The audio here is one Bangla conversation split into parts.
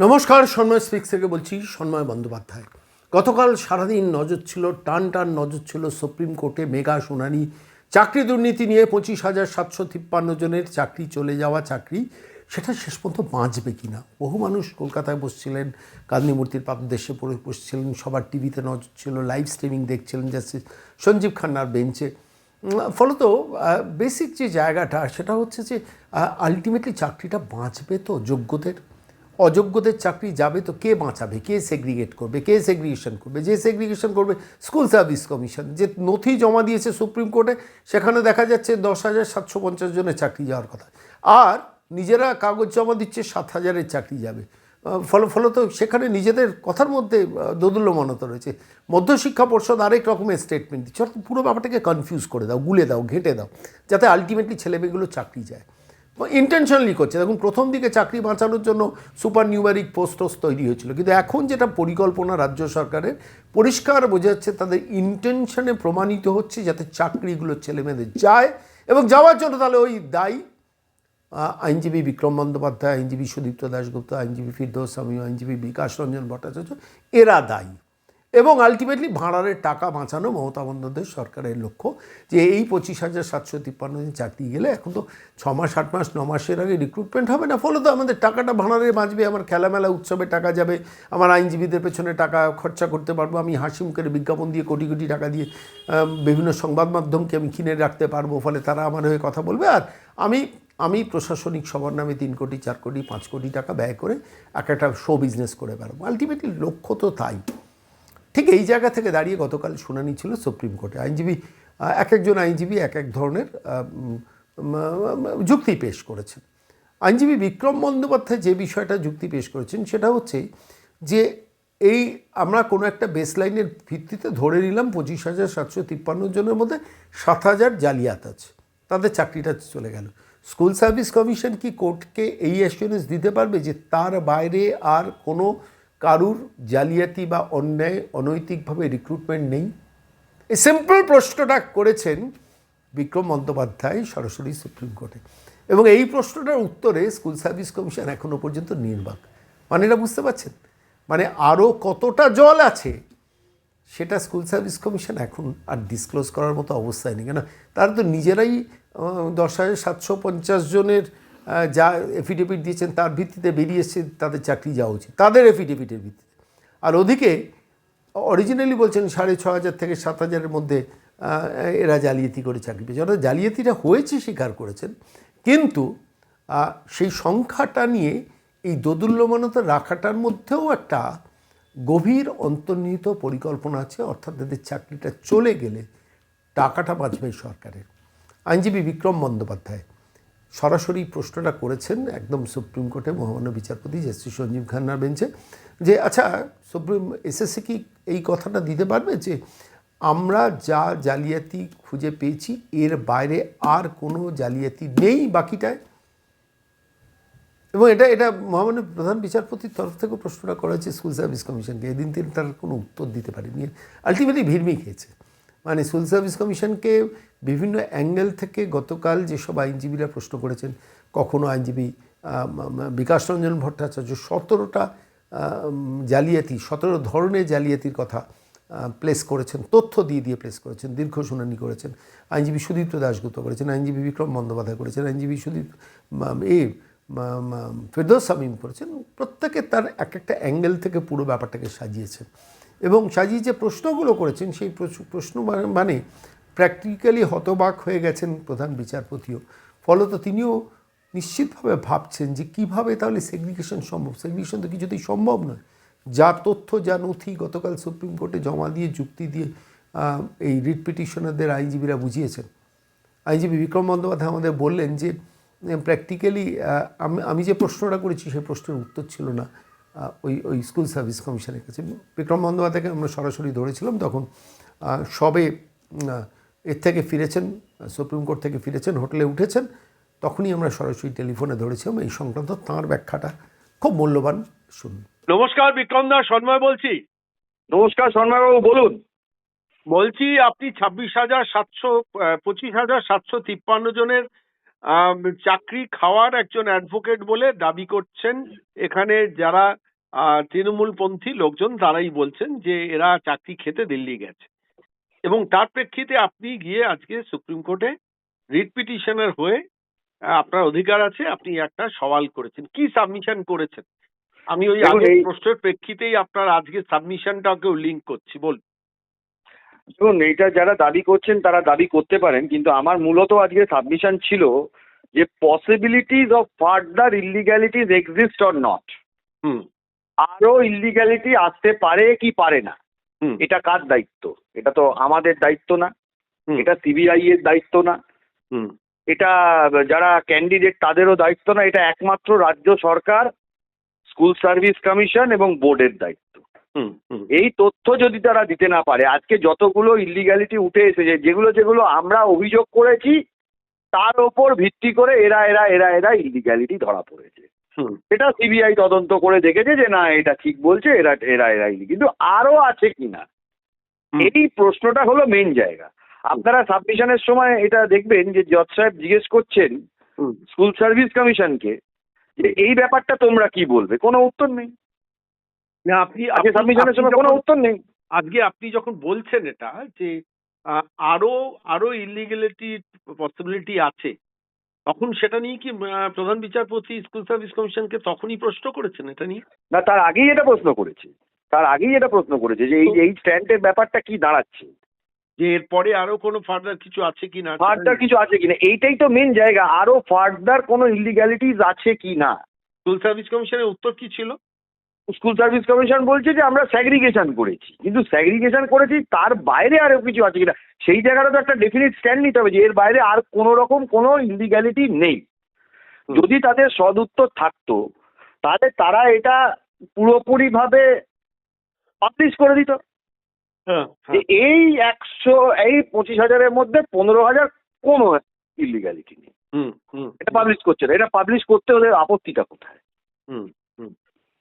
নমস্কার, সন্ময় স্পিক্স থেকে বলছি সন্ময় বন্দ্যোপাধ্যায়। গতকাল সারাদিন নজর ছিল, টান টান নজর ছিল সুপ্রিম কোর্টে মেগা শুনানি। চাকরি দুর্নীতি নিয়ে পঁচিশ হাজার সাতশো তিপ্পান্ন জনের চাকরি চলে যাওয়া চাকরি, সেটা শেষ পর্যন্ত বাঁচবে কি না? বহু মানুষ কলকাতায় বসছিলেন গান্ধী মূর্তির পাদদেশে পড়ে বসছিলেন, সবার টিভিতে নজর ছিল, লাইভ স্ট্রিমিং দেখছিলেন জাস্টিস সঞ্জীব খান্নার বেঞ্চে। ফলত বেসিক যে জায়গাটা, সেটা হচ্ছে যে আলটিমেটলি চাকরিটা বাঁচবে তো যোগ্যদের? অযোগ্যদের চাকরি যাবে তো কে বাঁচাবে? কে সেগ্রিগেট করবে? কে সেগ্রিগেশন করবে? যে সেগ্রিগেশন করবে স্কুল সার্ভিস কমিশন যে নথি জমা দিয়েছে সুপ্রিম কোর্টে, সেখানে দেখা যাচ্ছে দশ হাজার সাতশো পঞ্চাশ জনের চাকরি যাওয়ার কথা। আর নিজেরা কাগজ জমা দিচ্ছে সাত হাজারের চাকরি যাবে। ফল, ফলত সেখানে নিজেদের কথার মধ্যে দোদুল্যমানতা রয়েছে। মধ্যশিক্ষা পর্ষদ আরেক রকমের স্টেটমেন্ট দিচ্ছে। অর্থাৎ পুরো ব্যাপারটাকে কনফিউজ করে দাও, গুলে দাও, ঘেঁটে দাও, যাতে আলটিমেটলি ছেলেমেয়েগুলো চাকরি যায়। ইন্টেনশনালি করছে। দেখুন, প্রথম দিকে চাকরি বাঁচানোর জন্য সুপার নিউমারিক পোস্টস তৈরি হয়েছিল। কিন্তু এখন যেটা পরিকল্পনা রাজ্য সরকারের, পরিষ্কার বোঝা যাচ্ছে তাদের ইন্টেনশনে প্রমাণিত হচ্ছে যাতে চাকরিগুলো ছেলেমেয়েদের যায় এবং যাওয়ার জন্য তাহলে ওই দায়ী আইনজীবী বিক্রম বন্দ্যোপাধ্যায়, আইনজীবী সুদীপ্ত দাশগুপ্ত, আইনজীবী ফিরদৌস স্বামী, আইনজীবী বিকাশ রঞ্জন ভট্টাচার্য, এরা দায়ী। এবং আলটিমেটলি ভাড়ারের টাকা বাঁচানো মমতা বন্দ্যোপাধ্যায় সরকারের লক্ষ্য যে এই পঁচিশ হাজার সাতশো তিপ্পান্ন দিন চাকরি গেলে এখন তো ছ মাস, আট মাস, ন মাসের আগে রিক্রুটমেন্ট হবে না। ফলে তো আমাদের টাকাটা ভাড়ারে বাঁচবে, আমার খেলামেলা উৎসবে টাকা যাবে, আমার আইনজীবীদের পেছনে টাকা খরচা করতে পারব, আমি হাসি মুখের বিজ্ঞাপন দিয়ে কোটি কোটি টাকা দিয়ে বিভিন্ন সংবাদ মাধ্যমকে আমি কিনে রাখতে পারব, ফলে তারা আমার হয়ে কথা বলবে। আর আমি আমি প্রশাসনিক সবার নামে তিন কোটি, চার কোটি, পাঁচ কোটি টাকা ব্যয় করে এক একটা শো বিজনেস করে বেড়াবো। আলটিমেটলি লক্ষ্য তো তাই। ঠিক এই জায়গা থেকে দাঁড়িয়ে গতকাল শুনানি ছিল সুপ্রিম কোর্টে। আইনজীবী এক একজন আইনজীবী এক এক ধরনের যুক্তি পেশ করেছেন। আইনজীবী বিক্রম বন্দ্যোপাধ্যায় যে বিষয়টা যুক্তি পেশ করেছেন সেটা হচ্ছে যে এই আমরা কোনো একটা বেসলাইনের ভিত্তিতে ধরে নিলাম পঁচিশ হাজার সাতশো তিপ্পান্ন জনের মধ্যে সাত হাজার জালিয়াত আছে। তাদের চাকরিটা চলে গেল। স্কুল সার্ভিস কমিশন কি কোর্টকে এই অ্যাসুরেন্স দিতে পারবে যে তার বাইরে আর কোনো কারুর জালিয়াতি বা অন্যায় অনৈতিকভাবে রিক্রুটমেন্ট নেই। এই সিম্পল প্রশ্নটা করেছেন বিক্রম বন্দ্যোপাধ্যায় সরাসরি সুপ্রিম কোর্টে। এবং এই প্রশ্নটার উত্তরে স্কুল সার্ভিস কমিশন এখনও পর্যন্ত নির্বাক। মানে এটা বুঝতে পারছেন? মানে আরও কতটা জল আছে, সেটা স্কুল সার্ভিস কমিশন এখন আর ডিসক্লোজ করার মতো অবস্থায় নেই। কেন? তারা তো নিজেরাই দশ হাজার সাতশো পঞ্চাশ জনের যা এফিডেভিট দিয়েছেন, তার ভিত্তিতে বেরিয়ে এসছে তাদের চাকরি যাওয়া উচিত। তাদের এফিডেভিটের ভিত্তিতে। আর ওদিকে অরিজিনালি বলছেন সাড়ে ছ হাজার থেকে সাত হাজারের মধ্যে এরা জালিয়াতি করে চাকরি পেয়েছে। অর্থাৎ জালিয়াতিটা হয়েছে, স্বীকার করেছেন। কিন্তু সেই সংখ্যাটা নিয়ে এই দোদুল্যমানতা রাখাটার মধ্যেও একটা গভীর অন্তর্নিহিত পরিকল্পনা আছে। অর্থাৎ তাদের চাকরিটা চলে গেলে টাকাটা বাঁচবে সরকারের। আইনজীবী বিক্রম বন্দ্যোপাধ্যায় সরাসরি প্রশ্নটা করেছেন একদম সুপ্রিম কোর্টে মহামান্য বিচারপতি জাস্টিস সঞ্জীব খান্নার বেঞ্চে যে আচ্ছা সুপ্রিম এসএসসি কি এই কথাটা দিতে পারবে যে, আমরা যা জালিয়াতি খুঁজে পেয়েছি, এর বাইরে আর কোনো জালিয়াতি নেই বাকিটায়? এবং এটা এটা মহামান্য প্রধান বিচারপতির তরফ থেকে প্রশ্নটা করা হয়েছে, স্কুল সার্ভিস কমিশনকে। এদিন তিনি তার কোনো উত্তর দিতে পারেনি আলটিমেটলি ভিড়মি খেয়েছে মানে স্কুল সার্ভিস কমিশনকে বিভিন্ন অ্যাঙ্গেল থেকে গতকাল যেসব আইনজীবীরা প্রশ্ন করেছেন, কখনো আইনজীবী বিকাশ রঞ্জন ভট্টাচার্য, সতেরোটা জালিয়াতি, সতেরো ধরনের জালিয়াতির কথা প্লেস করেছেন, তথ্য দিয়ে দিয়ে প্লেস করেছেন, দীর্ঘ শুনানি করেছেন। আইনজীবী সুদীপ্ত দাশগুপ্ত করেছেন, আইনজীবী বিক্রম বন্দ্যোপাধ্যায় করেছেন, আইনজীবী সুদীপ এ ফেরদৌস শামীম করেছেন। প্রত্যেকে তার এক একটা অ্যাঙ্গেল থেকে পুরো ব্যাপারটাকে সাজিয়েছেন। এবং সাজিয়ে যে প্রশ্নগুলো করেছেন, সেই প্রশ্ন- মানে- মানে প্র্যাকটিক্যালি হতবাক হয়ে গেছেন প্রধান বিচারপতিও। ফলত তিনিও নিশ্চিতভাবে ভাবছেন যে কীভাবে তাহলে সেগ্রিগেশন সম্ভব? সেগ্রিগেশন তো কিছুতেই সম্ভব নয়। যা তথ্য, যা নথি গতকাল সুপ্রিম কোর্টে জমা দিয়ে, যুক্তি দিয়ে এই রিট পিটিশনারদের আইনজীবীরা বুঝিয়েছেন। আইনজীবী বিক্রম বন্দ্যোপাধ্যায় আমাদের বললেন যে প্র্যাকটিক্যালি আমি আমি যে প্রশ্নটা করেছি সেই প্রশ্নের উত্তর ছিল না। ওই ওই স্কুল সার্ভিস কমিশনের কাছে। বিক্রম বন্দ্যোপাধ্যায়কে আমরা সরাসরি ধরেছিলাম তখন সবে এর থেকে ফিরেছেন সুপ্রিম কোর্ট থেকে ফিরেছেন হোটেলে উঠেছেন তখনই আমরা সরাসরি টেলিফোনে ধরেছিলাম এই সংক্রান্ত তাঁর ব্যাখ্যাটা খুব মূল্যবান শুনুন। নমস্কার বিক্রম দা সন্ময় বলছি। নমস্কার শর্মাবাবু বলুন। বলছি আপনি ছাব্বিশ হাজার সাতশো পঁচিশ হাজার সাতশো তিপ্পান্ন জনের চাকরি খাওয়ার একজন অ্যাডভোকেট বলে দাবি করছেন। এখানে যারা তৃণমূলপন্থী লোকজন তারাই বলছেন যে এরা চাকরি খেতে দিল্লি গেছে। এবং তার প্রেক্ষিতে আপনি গিয়ে আজকে সুপ্রিম কোর্টে রিট পিটিশনের হয়ে আপনার অধিকার আছে আপনি একটা সওয়াল করেছেন। কি সাবমিশন করেছেন? আমি ওই আগের প্রশ্নের প্রেক্ষিতেই আপনার আজকে সাবমিশনটাকেও লিঙ্ক করছি বলুন। দেখুন এইটা যারা দাবি করছেন তারা দাবি করতে পারেন কিন্তু আমার মূলত আজকে সাবমিশন ছিল যে possibilities of further illegalities exist or not hmm. আরও ইলিগ্যালিটি আসতে পারে কি পারে না? এটা কার দায়িত্ব? এটা তো আমাদের দায়িত্ব না। এটা সিবিআই এর দায়িত্ব না। হুম। এটা যারা ক্যান্ডিডেট তাদেরও দায়িত্ব না। এটা একমাত্র রাজ্য সরকার স্কুল সার্ভিস কমিশন এবং বোর্ডের দায়িত্ব। এই তথ্য যদি তারা দিতে না পারে আজকে যতগুলো ইলিগ্যালিটি উঠে এসেছে যেগুলো যেগুলো আমরা অভিযোগ করেছি তার ওপর ভিত্তি করে এরা এরা এরা এরা ইলিগ্যালিটি ধরা পড়েছে। এটা সিবিআই তদন্ত করে দেখেছে যে না এটা ঠিক বলছে এরা এরা এরা ইলি কিন্তু আরও আছে কিনা এই প্রশ্নটা হলো মেন জায়গা। আপনারা সাবমিশনের সময় এটা দেখবেন যে জজ সাহেব জিজ্ঞেস করছেন স্কুল সার্ভিস কমিশনকে যে এই ব্যাপারটা তোমরা কি বলবে? কোনো উত্তর নেই। না আপনি আজকে সাবমিশনের সময় কোনো উত্তর নেই। আজকে আপনি যখন বলছেন এটা যে আরও আরও ইলিগেলিটি পসিবিলিটি আছে তখন সেটা নিয়ে কি প্রধান বিচারপতি স্কুল সার্ভিস কমিশনকে তখনই প্রশ্ন করেছেন এটা নিয়ে? না তার আগেই এটা প্রশ্ন করেছে। তার আগেই এটা প্রশ্ন করেছে যে এই এই স্ট্যান্ডের ব্যাপারটা কি দাঁড়াচ্ছে? যে এরপরে আরও কোনো ফার্দার কিছু আছে কি না? ফার্দার কিছু আছে কিনা এইটাই তো মেন জায়গা। আরও ফার্দার কোনো ইলিগ্যালিটিস আছে কি না? স্কুল সার্ভিস কমিশনের উত্তর কি ছিল? স্কুল সার্ভিস কমিশন বলছে যে আমরা স্যাগ্রিগেশন করেছি। কিন্তু স্যাগ্রিগেশন করেছি তার বাইরে আরও কিছু আছে কিনা সেই জায়গাটা তো একটা ডেফিনিট স্ট্যান্ড নিতে হবে যে এর বাইরে আর কোনো রকম কোনো ইলিগ্যালিটি নেই। যদি তাদের সদুত্তর থাকতো তাহলে তারা এটা পুরোপুরিভাবে পাবলিশ করে দিত। হ্যাঁ যে এই একশো এই পঁচিশ হাজারের মধ্যে পনেরো হাজার কোনো ইলিগ্যালিটি নেই। হুম হুম এটা পাবলিশ করছে না। এটা পাবলিশ করতে ওদের আপত্তিটা কোথায়? হুম।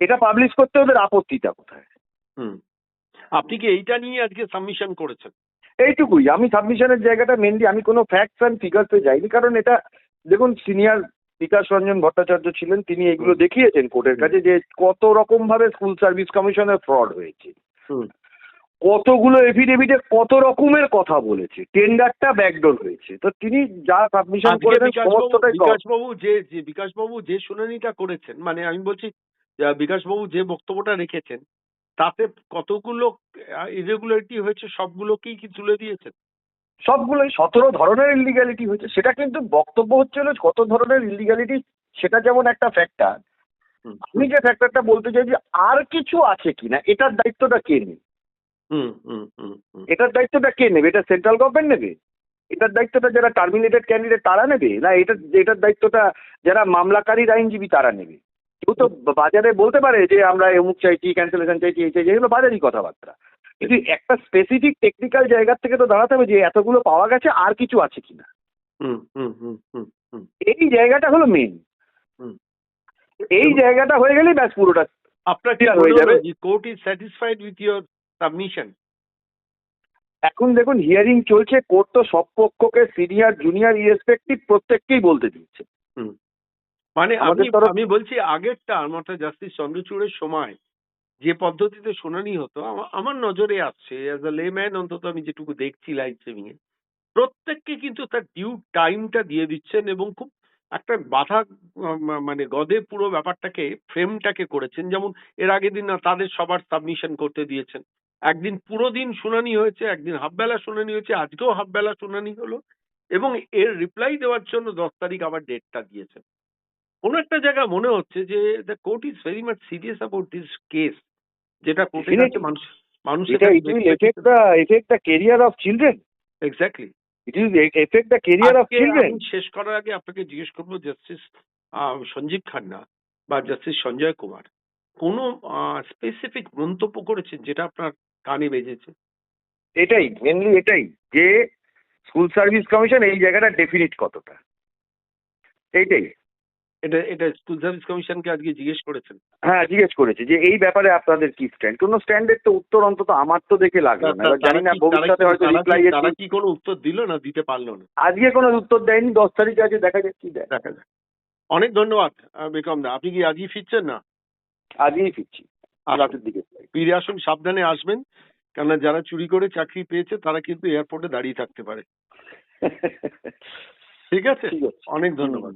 এটা পাবলিশ করতে ওদের আপত্তিটা কোথায়? হুম। আপনি কি এইটা নিয়ে আজকে সাবমিশন করেছেন? এইটুকুই। আমি সাবমিশনের জায়গাটা মেনলি আমি কোনো ফ্যাক্টস অ্যান্ড ফিগারসে যাইনি কারণ এটা দেখুন সিনিয়র বিকাশ রঞ্জন ভট্টাচার্য ছিলেন তিনি এগুলো দেখিয়েছেন কোর্টের কাছে যে কত রকম ভাবে স্কুল সার্ভিস কমিশনের ফ্রড হয়েছে। কতগুলো এফিডেভিটে কত রকমের কথা বলেছে। টেন্ডারটা ব্যাকডোর হয়েছে। তো তিনি যা সাবমিশন করেছেন সমস্তটাই। বিকাশবাবু যে যে বিকাশবাবু যে শুনানিটা করেছেন মানে আমি বলছি বিকাশবাবু যে বক্তব্যটা রেখেছেন তাতে কতগুলো ইরেগুলারিটি হয়েছে সবগুলোকেই কি তুলে দিয়েছেন? সবগুলোই সতেরো ধরনের ইলিগ্যালিটি হয়েছে। সেটা কিন্তু বক্তব্য হচ্ছে হলো কত ধরনের ইলিগ্যালিটি সেটা যেমন একটা ফ্যাক্টর হুম, আমি যে ফ্যাক্টরটা বলতে চাই যে আর কিছু আছে কিনা এটার দায়িত্বটা কে নেবে? হুম হুম হুম হুম। এটার দায়িত্বটা কে নেবে? এটা সেন্ট্রাল গভর্নমেন্ট নেবে? এটার দায়িত্বটা যারা টার্মিনেটেড ক্যান্ডিডেট তারা নেবে? না এটা এটার দায়িত্বটা যারা মামলাকারীর আইনজীবী তারা নেবে? কেউ তো বাজারে বলতে পারে যে আমরা অমুক চাইছি ক্যান্সেলেশন চাইছি এই চাইছি এগুলো বাজারই কথাবার্তা। কিন্তু একটা স্পেসিফিক টেকনিক্যাল জায়গার থেকে তো দাঁড়াতে হবে যে এতগুলো পাওয়া গেছে আর কিছু আছে কিনা। হুম হুম হুম হুম হুম। এই জায়গাটা হলো মেন হুম। এই জায়গাটা হয়ে গেলেই ব্যাস পুরোটা আপনার হয়ে যাবে। Court is satisfied with your submission এখন দেখুন হিয়ারিং চলছে কোর্ট তো সব পক্ষকে সিনিয়র জুনিয়র ইরেসপেক্টিভ প্রত্যেককেই বলতে দিচ্ছে। মানে আমি আমি বলছি আগেরটা অর্থাৎ জাস্টিস চন্দ্রচূড়ের সময় যে পদ্ধতিতে শুনানি হতো আমা- আমার নজরে আসছে অ্যাজ আ লেম্যান অন্তত আমি যেটুকু দেখছি লাইভ স্ট্রিমিং এ প্রত্যেককে কিন্তু তার ডিউ টাইমটা দিয়ে দিচ্ছেন এবং খুব একটা বাধা মানে গদে পুরো ব্যাপারটাকে ফ্রেমটাকে করেছেন। যেমন এর আগের দিন না তাদের সবার সাবমিশন করতে দিয়েছেন। একদিন পুরো দিন শুনানি হয়েছে একদিন হাফ বেলা শুনানি হয়েছে আজকেও হাফ বেলা শুনানি হলো এবং এর রিপ্লাই দেওয়ার জন্য দশ তারিখ আবার ডেটটা দিয়েছেন। কোনো একটা জায়গা মনে হচ্ছে যে the court is very much serious about this case যেটা কোর্টের কাছে মানুষ মানুষের এটা it will affect the affect the career of children exactly it will affect the of children শেষ করার আগে আপনাকে জিজ্ঞেস করব জাস্টিস সঞ্জীব খান্না বা জাস্টিস সঞ্জয় কুমার কোনো স্পেসিফিক মন্তব্য করেছেন যেটা আপনার কানে বেজেছে? এটাই মেনলি এটাই যে স্কুল সার্ভিস কমিশন এই জায়গাটা ডেফিনিট কতটা। এইটাই। এটা এটা স্কুল সার্ভিস কমিশনকে আজকে জিজ্ঞেস করেছেন। হ্যাঁ জিজ্ঞেস করেছে যে এই ব্যাপারে আপনাদের কি স্ট্যান্ড কোনো স্ট্যান্ডের তো উত্তর অন্তত আমার তো দেখে লাগল না। জানি না ভবিষ্যতে হয়তো রিপ্লাই তারা কি কোনো উত্তর দিল না দিতে পারল না? আজকে কোনো উত্তর দেয়নি দশ তারিখ আছে দেখা যাক কি দেয়। দেখা যাক। অনেক ধন্যবাদ বেকম দা। আপনি কি আজই ফিরছেন না? আজকেই ফিরছি। রাতের দিকে ফিরে আসুন সাবধানে আসবেন। কেননা যারা চুরি করে চাকরি পেয়েছে তারা কিন্তু এয়ারপোর্টে দাঁড়িয়ে থাকতে পারে। ঠিক আছে? ঠিক আছে। অনেক ধন্যবাদ।